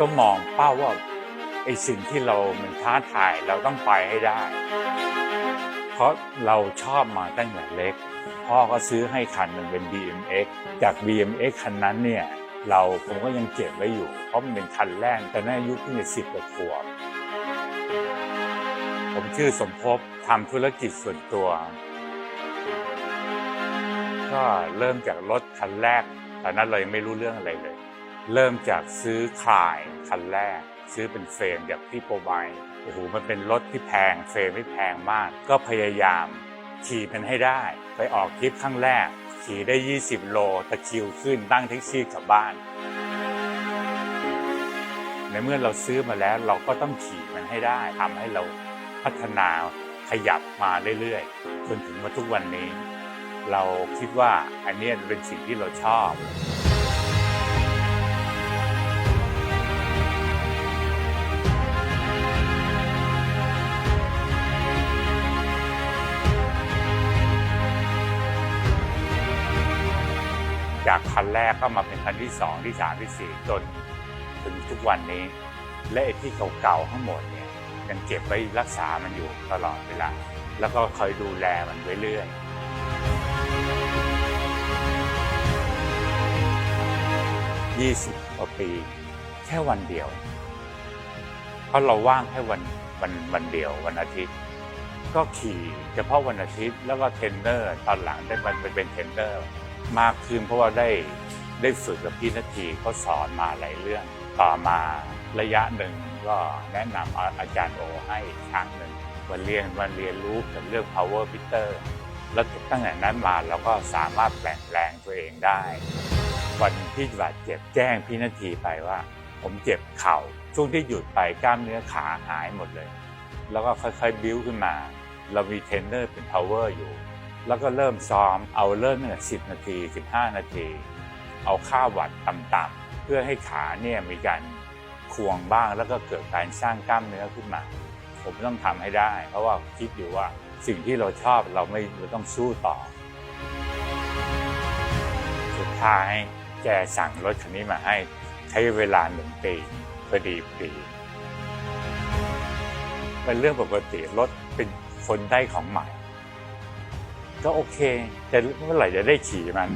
ก็มองเป้าว่าไอ้สิ่งที่เรามันท้าทายเราต้องไปให้ได้ เพราะเราชอบมาตั้งแต่เล็ก พ่อก็ซื้อให้คันหนึ่งเป็น BMX จาก BMX คันนั้นเนี่ยเราผมก็ยังเก็บไว้อยู่ เพราะมันเป็นคันแรกแต่น่นอายุเพิ่งสิบกว่าขวบผมชื่อสมภพทำธุรกิจส่วนตัว ก็เริ่มจากรถคันแรกตอนนั้นเรายังไม่รู้เรื่องอะไรเลย เริ่มจากซื้อคลายคันแรก ซื้อเป็นเฟรมจากพี่โปรไบโอ้โหมันเป็นรถที่แพงเฟรมไม่แพงมาก ก็พยายามขี่มันให้ได้ ไปออกทริปครั้งแรก ขี่ได้ 20 โลตะคิวขึ้นตั้งแท็กซี่กลับบ้าน ในเมื่อเราซื้อมาแล้วเราก็ต้องขี่มันให้ได้ทำให้เราพัฒนาขยับมาเรื่อยๆ จนถึงมาทุกวันนี้ เราคิดว่าอันนี้เป็นสิ่งที่เราชอบ จากคันแรกก็มาเป็นคันที่สองที่สามที่สี่จนถึงทุกวันนี้ และไอ้ที่เก่าๆทั้งหมดเนี่ยยังเก็บไว้รักษามันอยู่ตลอดเวลาแล้วก็คอยดูแลมันไว้เรื่อยยี่สิบกว่าปี แค่วันเดียว เพราะเราว่างแค่วันวันวันเดียววันอาทิตย์ ก็ขี่เฉพาะวันอาทิตย์แล้วก็เทรนเนอร์ตอนหลังได้มันไปเป็นเทรนเนอร์ มากขึ้นเพราะว่าได้ได้ฝึกกับพี่นาทีเขาสอนมาหลายเรื่อง ต่อมาระยะหนึ่งก็แนะนำอาอาจารย์โอให้ครั้งหนึ่งมาเรียนมาเรียนรู้เกี่ยวกับเรื่อง power pitter แล้วตั้งแต่นั้นมาเราก็สามารถแปลงแปลงตัวเองได้ วันที่บาดเจ็บแจ้งพี่นาทีไปว่า ผมเจ็บเข่าช่วงที่หยุดไปกล้ามเนื้อขาหายหมดเลย แล้วก็ค่อยๆบิ้วขึ้นมา เรามีเทรนเนอร์เป็น power อยู่ แล้วก็เริ่มซ้อมเอาเริ่มตั้งแต่10 นาที 15 นาที เอาค่าวัดต่ำๆเพื่อให้ขาเนี่ยมีการควงบ้างแล้วก็เกิดการสร้างกล้ามเนื้อขึ้นมา ผมต้องทำให้ได้ เพราะว่าคิดอยู่ว่าสิ่งที่เราชอบเราไม่เราต้องสู้ต่อ สุดท้ายแกสั่งรถคันนี้มาให้ใช้เวลาหนึ่งปีพอดีปีเป็นเรื่องปกติรถเป็นคนได้ของใหม่ ก็โอเค แต่เมื่อไหร่จะได้ขี่มัน